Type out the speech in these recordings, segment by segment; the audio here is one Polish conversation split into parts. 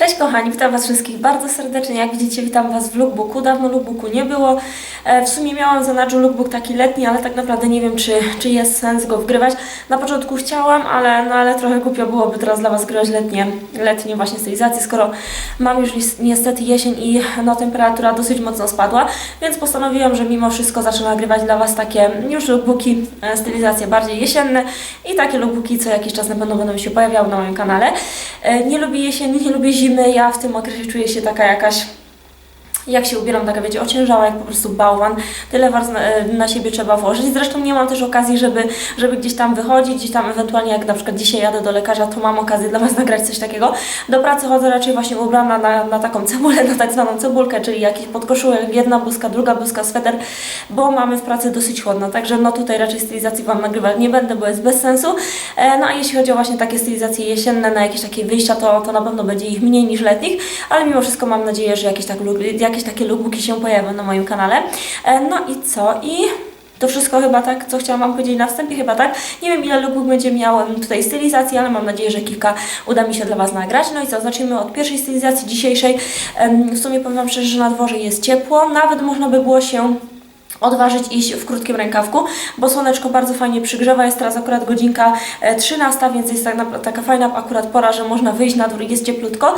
Cześć kochani, witam Was wszystkich bardzo serdecznie. Jak widzicie, witam Was w lookbooku. Dawno lookbooku nie było. E, W sumie miałam w zanadrzu lookbook taki letni, ale tak naprawdę nie wiem, czy, czy jest sens go wgrywać. Na początku chciałam, ale, no, ale trochę głupio byłoby teraz dla Was grywać letnie, letnie właśnie stylizacje, skoro mam już niestety jesień i no, temperatura dosyć mocno spadła, więc postanowiłam, że mimo wszystko zacznę nagrywać dla Was takie już lookbooki, e, stylizacje bardziej jesienne i takie lookbooki co jakiś czas na pewno będą się pojawiały na moim kanale. E, Nie lubię jesieni, nie lubię zimy, ja w tym okresie czuję się taka jakaś jak się ubieram, taka wiecie, ociężała, jak po prostu bałwan. Tyle warstw na, na siebie trzeba włożyć. Zresztą nie mam też okazji, żeby, żeby gdzieś tam wychodzić, gdzieś tam ewentualnie jak na przykład dzisiaj jadę do lekarza, to mam okazję dla Was nagrać coś takiego. Do pracy chodzę raczej właśnie ubrana na, na taką cebulę, na tak zwaną cebulkę, czyli jakiś podkoszulek, jedna bluzka, druga bluzka, sweter, bo mamy w pracy dosyć chłodno, także no tutaj raczej stylizacji Wam nagrywać nie będę, bo jest bez sensu. E, no a jeśli chodzi o właśnie takie stylizacje jesienne, na jakieś takie wyjścia, to, to na pewno będzie ich mniej niż letnich, ale mimo wszystko mam nadzieję, że jakieś, tak, jakieś takie lookbooki się pojawią na moim kanale. E, no i co? I to wszystko chyba tak, co chciałam Wam powiedzieć na wstępie, chyba tak. Nie wiem ile lookbook będzie miał tutaj stylizacji, ale mam nadzieję, że kilka uda mi się dla Was nagrać. No i co, zacznijmy od pierwszej stylizacji dzisiejszej. W sumie powiem Wam szczerze, że na dworze jest ciepło, nawet można by było się odważyć iść w krótkim rękawku, bo słoneczko bardzo fajnie przygrzewa, jest teraz akurat godzinka e, 13, więc jest tak, taka fajna akurat pora, że można wyjść na dwór jest cieplutko.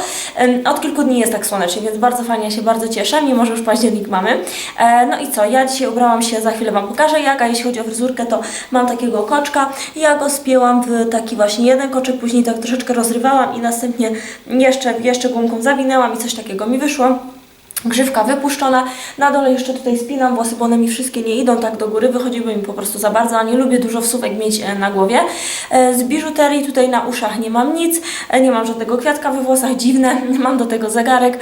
Od kilku dni jest tak słonecznie, więc bardzo fajnie, się bardzo cieszę, mimo że już październik mamy. E, No i co, ja dzisiaj ubrałam się, za chwilę Wam pokażę jak, a jeśli chodzi o fryzurkę, to mam takiego koczka, ja go spięłam w taki właśnie jeden koczek, później tak troszeczkę rozrywałam i następnie jeszcze, jeszcze gumką zawinęłam i coś takiego mi wyszło. Grzywka wypuszczona, na dole jeszcze tutaj spinam włosy, bo one mi wszystkie nie idą tak do góry, wychodziły mi po prostu za bardzo, a nie lubię dużo wsówek mieć e, na głowie. E, Z biżuterii tutaj na uszach nie mam nic, e, nie mam żadnego kwiatka we włosach, dziwne, mam do tego zegarek.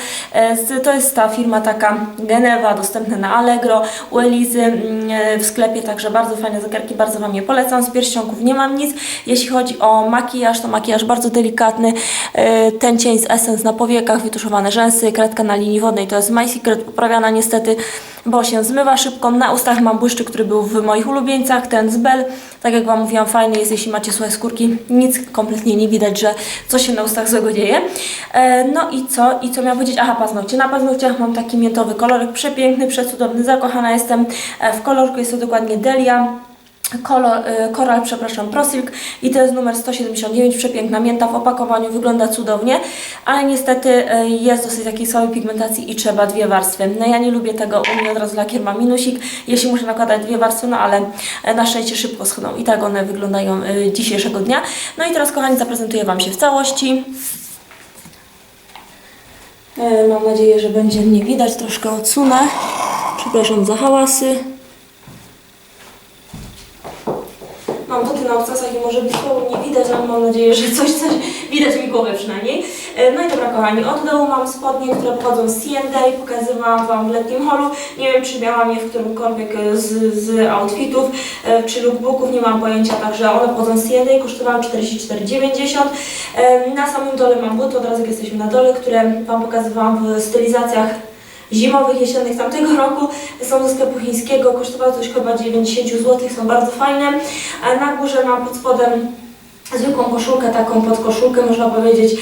To jest ta firma taka Genewa, dostępna na Allegro, u Elizy mm, w sklepie, także bardzo fajne zegarki, bardzo Wam je polecam. Z pierścionków nie mam nic. Jeśli chodzi o makijaż, to makijaż bardzo delikatny, ten cień z Essence na powiekach, wytuszowane rzęsy, kredka na linii wodnej, to jest My Secret, poprawiana niestety, bo się zmywa szybko. Na ustach mam błyszczyk, który był w moich ulubieńcach, ten z Bell, tak jak Wam mówiłam, fajny jest, jeśli macie suche skórki, nic kompletnie nie widać, że coś się na ustach złego dzieje. E, no i co? I co miałam powiedzieć? Aha, paznokcie. Na paznokciach mam taki miętowy kolorek, przepiękny, przecudowny, zakochana jestem e, w kolorku, jest to dokładnie Delia. Kolor, y, Koral, przepraszam, Prosilk i to jest numer 179, przepiękna mięta w opakowaniu, wygląda cudownie, ale niestety y, jest dosyć takiej słabej pigmentacji i trzeba dwie warstwy. No ja nie lubię tego, u mnie od razu lakier ma minusik, jeśli muszę nakładać dwie warstwy, no ale y, na szczęście szybko schną i tak one wyglądają dzisiejszego dnia. No i teraz kochani zaprezentuję Wam się w całości. Mam nadzieję, że będzie mnie widać, troszkę odsunę. Przepraszam za hałasy. Mam buty na obcasach i może to nie widać, ale mam nadzieję, że coś, widać mi głowę przynajmniej. E, No i dobra kochani, od dołu mam spodnie, które pochodzą z C&A, pokazywałam Wam w letnim holu. Nie wiem, czy miałam je w którymkolwiek e, z, z outfitów, e, czy lookbooków, nie mam pojęcia, także one pochodzą z C&A, kosztowały 44,90. E, Na samym dole mam buty, od razu jak jesteśmy na dole, które Wam pokazywałam w stylizacjach zimowych, jesiennych tamtego roku. Są ze sklepu chińskiego, kosztowały coś chyba 90 zł, są bardzo fajne. Na górze mam pod spodem zwykłą koszulkę, taką podkoszulkę, można powiedzieć,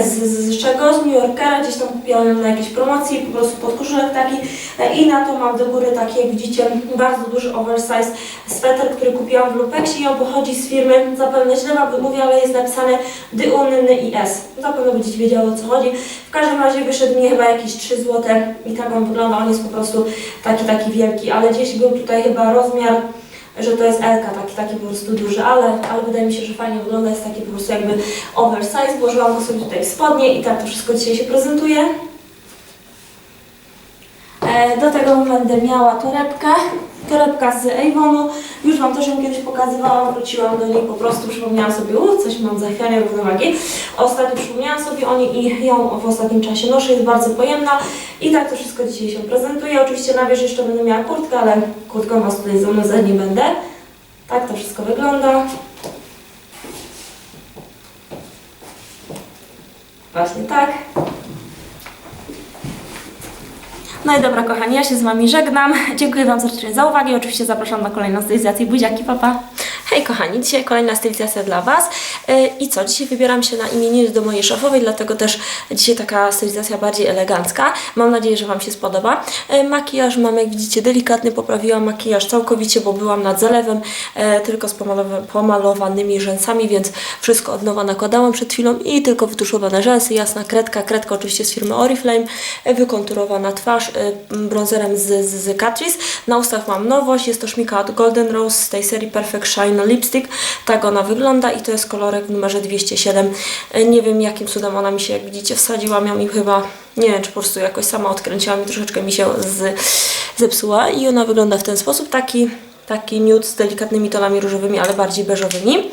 z, z czego? Z New Yorkera, gdzieś tam kupiłam na jakiejś promocji, po prostu podkoszulek taki E, i na to mam do góry taki, jak widzicie, bardzo duży oversize sweter, który kupiłam w Lupexie i on pochodzi z firmy, zapewne źle Wam wymówię, ale jest napisane Dyunny IS. Zapewne będziecie wiedziały o co chodzi. W każdym razie wyszedł mi chyba jakieś 3 zł i tak on wygląda, on jest po prostu taki, taki wielki, ale gdzieś był tutaj chyba rozmiar że to jest Elka, taki, taki po prostu duży, ale, ale wydaje mi się, że fajnie wygląda, jest taki po prostu jakby oversize, włożyłam go sobie tutaj w spodnie i tak to wszystko dzisiaj się prezentuje. E, Do tego będę miała torebkę, torebka z Avonu, już Wam też ją kiedyś pokazywałam, wróciłam do niej po prostu, przypomniałam sobie, u, coś mam zachwianie równowagi. Ostatnio przypomniałam sobie o niej i ją w ostatnim czasie noszę, jest bardzo pojemna i tak to wszystko dzisiaj się prezentuje. Oczywiście na wierzch jeszcze będę miała kurtkę, ale kurtką Was tutaj ze mną za nie będę. Tak to wszystko wygląda. Właśnie tak. No i dobra, kochani, ja się z Wami żegnam. Dziękuję Wam serdecznie za uwagę i oczywiście zapraszam na kolejną stylizację. Buziaki, papa. Hej kochani, dzisiaj kolejna stylizacja dla Was. E, I co, dzisiaj wybieram się na imieniny do mojej szefowej, dlatego też dzisiaj taka stylizacja bardziej elegancka. Mam nadzieję, że Wam się spodoba. E, Makijaż mam, jak widzicie, delikatny, poprawiłam makijaż całkowicie, bo byłam nad zalewem, e, tylko z pomalowa- pomalowanymi rzęsami, więc wszystko od nowa nakładałam przed chwilą i tylko wytuszowane rzęsy, jasna kredka, kredka oczywiście z firmy Oriflame, wykonturowana twarz bronzerem z, z, z Catrice. Na ustach mam nowość, jest to szmika od Golden Rose z tej serii Perfect Shine Lipstick. Tak ona wygląda i to jest kolorek w numerze 207. E, Nie wiem jakim cudem ona mi się, jak widzicie, wsadziłam ją i chyba, nie wiem czy po prostu jakoś sama odkręciłam i troszeczkę mi się z, zepsuła i ona wygląda w ten sposób, taki, taki nude z delikatnymi tonami różowymi, ale bardziej beżowymi.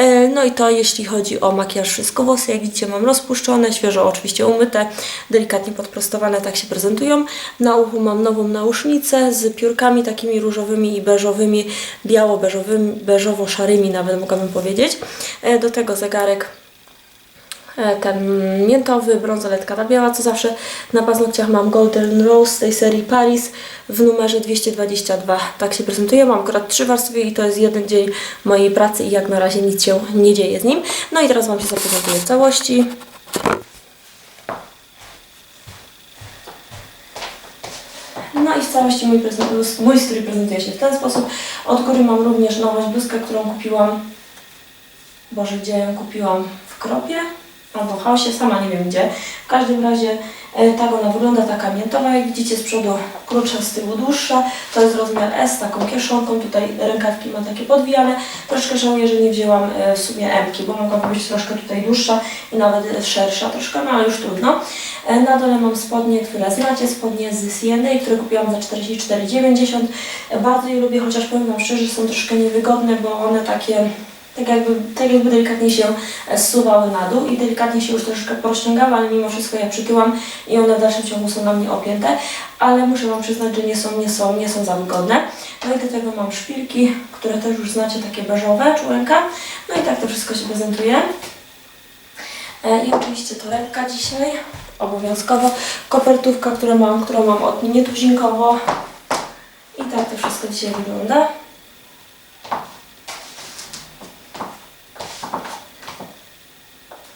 E, No i to jeśli chodzi o makijaż wszystko włosy, jak widzicie mam rozpuszczone, świeżo oczywiście umyte, delikatnie podprostowane, tak się prezentują. Na uchu mam nową nausznicę z piórkami takimi różowymi i beżowymi, biało-beżowymi, beżowo-szarymi nawet mogłabym powiedzieć. E, Do tego zegarek ten miętowy, brązoletka ta biała, co zawsze na paznokciach mam Golden Rose z tej serii Paris w numerze 222. Tak się prezentuje. Mam akurat trzy warstwy i to jest jeden dzień mojej pracy i jak na razie nic się nie dzieje z nim. No i teraz Wam się zaprezentuję w całości. No i w całości mój, mój strój prezentuje się w ten sposób. Od góry mam również nowość bluzkę, którą kupiłam Boże, gdzie ją kupiłam? W Kropie? Albo Chaosie, sama nie wiem gdzie. W każdym razie e, tak ona wygląda, taka miętowa, jak widzicie z przodu krótsza, z tyłu dłuższa. To jest rozmiar S, taką kieszonką, tutaj rękawki ma takie podwijane. Troszkę żałuję, że nie wzięłam e, w sumie M-ki, bo mogłaby być troszkę tutaj dłuższa i nawet szersza troszkę, no ale już trudno. E, Na dole mam spodnie, które znacie, spodnie z Sieny, które kupiłam za 44,90. E, Bardzo je lubię, chociaż powiem Wam szczerze, że są troszkę niewygodne, bo one takie tak jakby, tak jakby delikatnie się e, zsuwały na dół i delikatnie się już troszkę porozciągały, ale mimo wszystko ja przytyłam i one w dalszym ciągu są na mnie opięte, ale muszę Wam przyznać, że nie są, nie są, nie są za wygodne. No i do tego mam szpilki, które też już znacie, takie beżowe, czułenka. No i tak to wszystko się prezentuje. E, I oczywiście torebka dzisiaj, obowiązkowo. Kopertówka, którą mam, którą mam od nietuzinkowo. I tak to wszystko dzisiaj wygląda.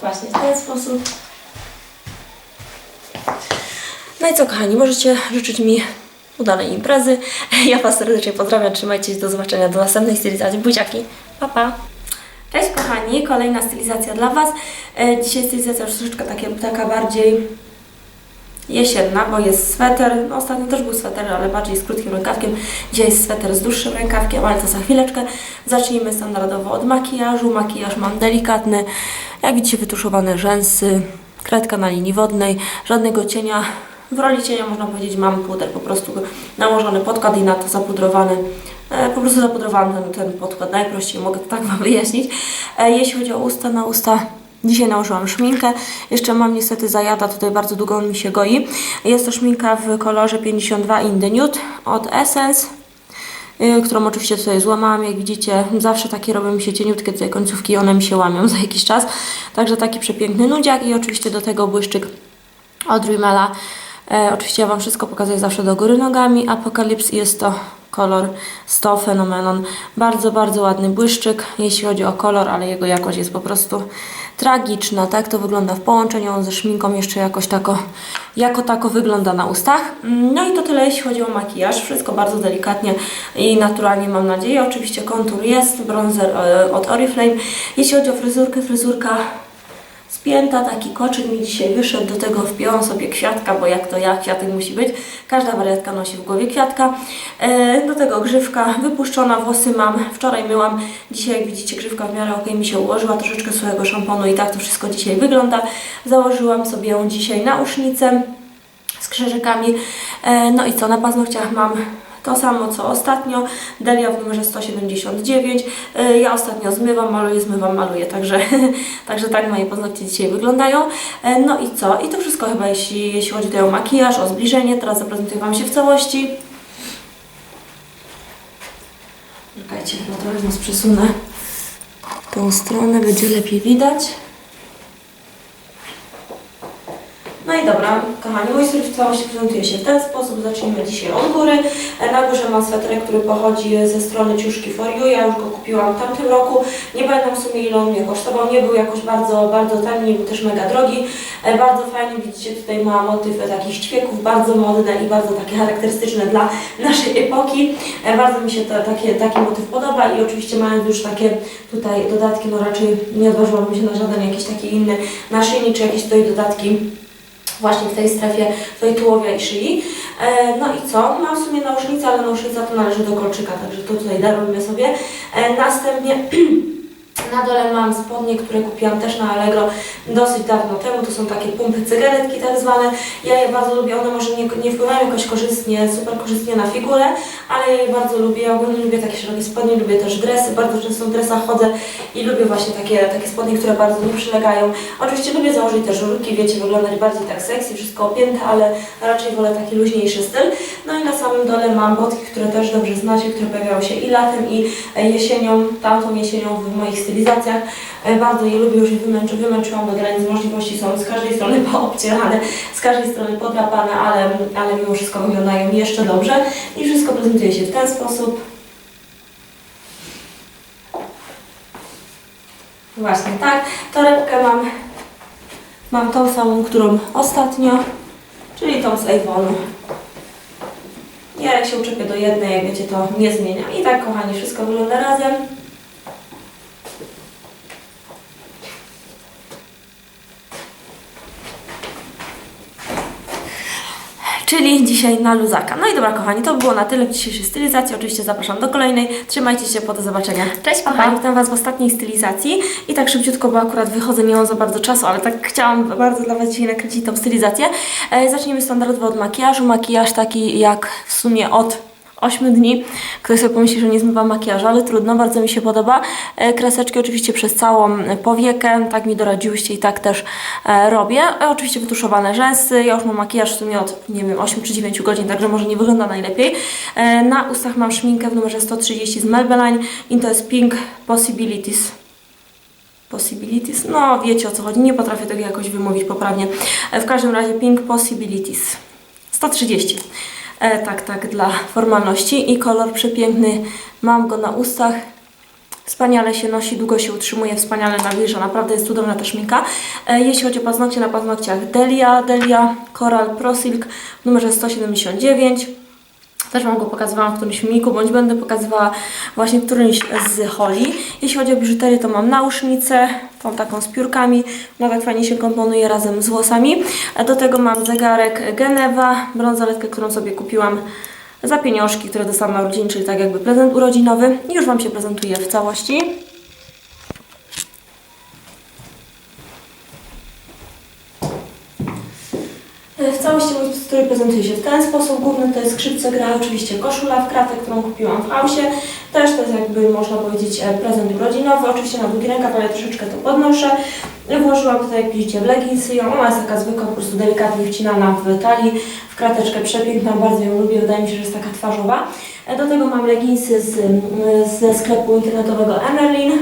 Właśnie w ten sposób. No i co kochani, możecie życzyć mi udanej imprezy. Ja Was serdecznie pozdrawiam, trzymajcie się, do zobaczenia do następnej stylizacji. Buziaki, pa pa! Cześć kochani, kolejna stylizacja dla Was. E, Dzisiaj stylizacja już troszeczkę taka bardziej jesienna, bo jest sweter. Ostatnio też był sweter, ale bardziej z krótkim rękawkiem. Dzisiaj jest sweter z dłuższym rękawkiem, ale to za chwileczkę. Zacznijmy standardowo od makijażu. Makijaż mam delikatny, jak widzicie wytuszowane rzęsy, kredka na linii wodnej, żadnego cienia. W roli cienia można powiedzieć mam puder, po prostu nałożony podkład i na to zapudrowany E, po prostu zapudrowałam ten, ten podkład, najprościej mogę to tak Wam wyjaśnić. E, Jeśli chodzi o usta, na usta dzisiaj nałożyłam szminkę. Jeszcze mam niestety zajada, tutaj bardzo długo on mi się goi. Jest to szminka w kolorze 52 in the nude od Essence. y, Którą oczywiście tutaj złamałam, jak widzicie, zawsze takie robią mi się cieniutkie tutaj końcówki one mi się łamią za jakiś czas. Także taki przepiękny nudziak i oczywiście do tego błyszczyk od Rimmela. E, oczywiście ja Wam wszystko pokazuję zawsze do góry nogami. Apokalips jest to kolor 100 Phenomenon. Bardzo, bardzo ładny błyszczyk, jeśli chodzi o kolor, ale jego jakość jest po prostu tragiczna. Tak to wygląda w połączeniu ze szminką, jeszcze jakoś tako, jako tako wygląda na ustach. No i to tyle, jeśli chodzi o makijaż. Wszystko bardzo delikatnie i naturalnie mam nadzieję. Oczywiście kontur jest, bronzer e, od Oriflame. Jeśli chodzi o fryzurkę, fryzurka spięta, taki koczyk mi dzisiaj wyszedł, do tego wpięłam sobie kwiatka, bo jak to ja, kwiatek musi być. Każda wariatka nosi w głowie kwiatka. E, do tego grzywka wypuszczona, włosy mam, wczoraj myłam, dzisiaj jak widzicie grzywka w miarę ok mi się ułożyła, troszeczkę swojego szamponu i tak to wszystko dzisiaj wygląda. Założyłam sobie ją dzisiaj na usznicę z krzyżykami. E, no i co, na paznokciach mam to samo co ostatnio, Delia w numerze 179. E, Ja ostatnio zmywam, maluję, zmywam, maluję, także, także tak moje paznokcie dzisiaj wyglądają. E, No i co? I to wszystko chyba, jeśli, jeśli chodzi tutaj o makijaż, o zbliżenie. Teraz zaprezentuję Wam się w całości. Czekajcie, chyba trochę nas przesunę tą stronę, będzie lepiej widać. No No i dobra, kochani, mój strój w całości prezentuje się w ten sposób. Zacznijmy dzisiaj od góry. E, Na górze mam sweterek, który pochodzi ze strony Ciuszki For You. Ja już go kupiłam w tamtym roku. Nie pamiętam w sumie ile on mnie kosztował. Nie był jakoś bardzo, bardzo tani, nie był też mega drogi. E, Bardzo fajnie, widzicie, tutaj ma motyw takich ćwieków, bardzo modne i bardzo takie charakterystyczne dla naszej epoki. E, Bardzo mi się to, takie, taki motyw podoba i oczywiście mając już takie tutaj dodatki, no raczej nie odważyłabym się na żaden jakiś taki inny naszyjnik, czy jakieś tutaj dodatki właśnie w tej strefie tutaj tułowia i szyi. E, no i co? Mam w sumie nausznicę, ale nausznica to należy do kolczyka, także to tutaj darujmy sobie. E, następnie na dole mam spodnie, które kupiłam też na Allegro dosyć dawno temu. To są takie pumpy cygaretki tak zwane. Ja je bardzo lubię. One może nie, nie wpływają jakoś korzystnie, super korzystnie na figurę, ale ja je bardzo lubię. Ja ogólnie lubię takie szerokie spodnie, lubię też dresy. Bardzo często w dresach chodzę i lubię właśnie takie, takie spodnie, które bardzo nie przylegają. Oczywiście lubię założyć też żurki, wiecie, wyglądać bardziej tak sexy, wszystko opięte, ale raczej wolę taki luźniejszy styl. No i na samym dole mam botki, które też dobrze znacie, które pojawiały się i latem, i e, jesienią, tamtą jesienią w moich stylizacjach. E, Bardzo je lubię, już je wymęczy, wymęczyłam do granic możliwości, są z każdej strony poobcierane, z każdej strony podrapane, ale, ale mimo wszystko wyglądają jeszcze dobrze i wszystko prezentuje się w ten sposób. Właśnie tak. Torebkę mam, mam tą samą, którą ostatnio, czyli tą z Avonu. Ja jak się uczepię do jednej, jak wiecie, to nie zmieniam. I tak, kochani, wszystko wygląda razem. Czyli dzisiaj na luzaka. No i dobra, kochani, to było na tyle w dzisiejszej stylizacji. Oczywiście zapraszam do kolejnej. Trzymajcie się, po do zobaczenia. Cześć, kochani, witam Was w ostatniej stylizacji. I tak szybciutko, bo akurat wychodzę, nie mam za bardzo czasu, ale tak chciałam bardzo dla Was dzisiaj nakręcić tą stylizację. E, zacznijmy standardowo od makijażu. Makijaż taki jak w sumie od 8 dni. Ktoś sobie pomyśli, że nie zmywam makijażu, ale trudno, bardzo mi się podoba. E, Kreseczki oczywiście przez całą powiekę, tak mi doradziłyście i tak też e, robię. E, Oczywiście wytuszowane rzęsy, ja już mam makijaż w sumie od, nie wiem, 8 czy 9 godzin, także może nie wygląda najlepiej. Na ustach mam szminkę w numerze 130 z Maybelline i to jest Pink Possibilities. Possibilities? No, wiecie o co chodzi, nie potrafię tego jakoś wymówić poprawnie. W każdym razie Pink Possibilities. 130. E, tak, tak, dla formalności. I kolor przepiękny. Mam go na ustach. Wspaniale się nosi, długo się utrzymuje, wspaniale nawilża. Naprawdę jest cudowna ta szminka. E, jeśli chodzi o paznokcie, na paznokciach Delia, Delia Coral Pro Silk w numerze 179. Też Wam go pokazywałam w którymś filmiku, bądź będę pokazywała właśnie którymś z holi. Jeśli chodzi o biżuterię, to mam nausznicę, tą taką z piórkami. Tak fajnie się komponuje razem z włosami. Do tego mam zegarek Geneva, brązoletkę, którą sobie kupiłam za pieniążki, które dostałam na urodziny, czyli tak jakby prezent urodzinowy. I już Wam się prezentuje w całości. W całości mój strój prezentuje się w ten sposób. Główny to jest skrzypce gra, oczywiście koszula w kratę, którą kupiłam w Hausie. Też to jest jakby, można powiedzieć, e, prezent urodzinowy. Oczywiście na długi rękaw, ale troszeczkę to podnoszę. Włożyłam tutaj, jak widzicie, w leginsy. Ona jest taka zwykła, po prostu delikatnie wcinana w talii, w krateczkę przepiękna. Bardzo ją lubię, wydaje mi się, że jest taka twarzowa. E, Do tego mam leginsy z, m, ze sklepu internetowego Emerlin.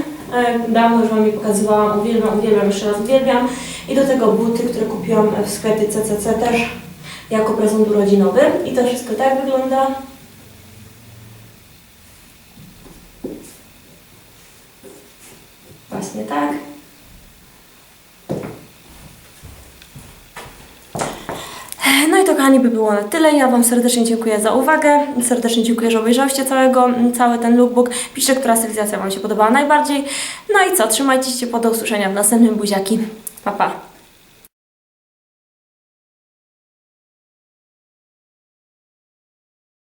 Dawno już Wam je pokazywałam, uwielbiam, uwielbiam, jeszcze raz uwielbiam. I do tego buty, które kupiłam w sklepie CCC też jako prezent urodzinowy. I to wszystko tak wygląda. Właśnie tak. No i to kochani by było na tyle. Ja Wam serdecznie dziękuję za uwagę. Serdecznie dziękuję, że obejrzałyście całego, cały ten lookbook. Piszcie, która stylizacja Wam się podobała najbardziej. No i co, trzymajcie się, po do usłyszenia w następnym buziaki. Pa, pa.